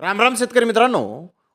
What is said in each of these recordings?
राम राम शेतकरी मित्रांनो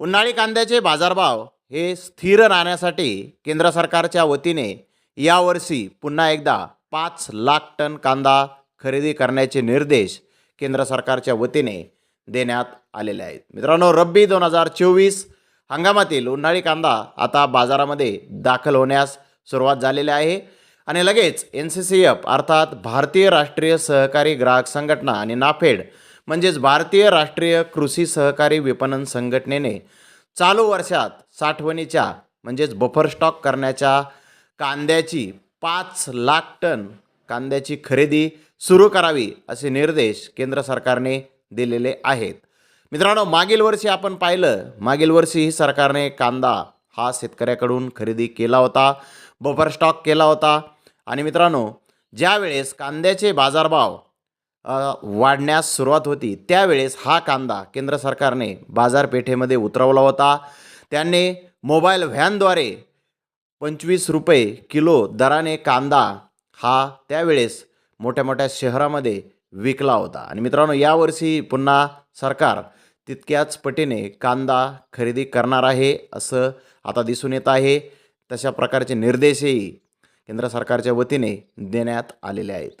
उन्हाळी कांद्याचे बाजारभाव हे स्थिर राहण्यासाठी केंद्र सरकारच्या वतीने यावर्षी पुन्हा एकदा पाच लाख टन कांदा खरेदी करण्याचे निर्देश केंद्र सरकारच्या वतीने देण्यात आलेले आहेत. मित्रांनो रब्बी दोन हजार चोवीस हंगामातील उन्हाळी कांदा आता बाजारामध्ये दाखल होण्यास सुरुवात झालेली आहे आणि लगेच एन सी सी एफ अर्थात भारतीय राष्ट्रीय सहकारी ग्राहक संघटना आणि नाफेड म्हणजेच भारतीय राष्ट्रीय कृषी सहकारी विपणन संघटनेने चालू वर्षात साठवणीच्या म्हणजेच बफर स्टॉक करण्याच्या कांद्याची पाच लाख टन कांद्याची खरेदी सुरू करावी असे निर्देश केंद्र सरकारने दिलेले आहेत. मित्रांनो मागील वर्षी आपण पाहिलं मागील वर्षीही सरकारने कांदा हा शेतकऱ्याकडून खरेदी केला होता बफर स्टॉक केला होता. आणि मित्रांनो ज्यावेळेस कांद्याचे बाजारभाव वाढण्यास सुरुवात होती. त्यावेळेस हा कांदा केंद्र सरकारने बाजारपेठेमध्ये उतरवला होता. त्यांनी मोबाईल व्हॅनद्वारे पंचवीस रुपये किलो दराने कांदा हा त्यावेळेस मोठ्या मोठ्या शहरामध्ये विकला होता. आणि मित्रांनो यावर्षी पुन्हा सरकार तितक्याच पटीने कांदा खरेदी करणार आहे असं आता दिसून येत आहे. तशा प्रकारचे निर्देशही केंद्र सरकारच्या वतीने देण्यात आलेले आहेत.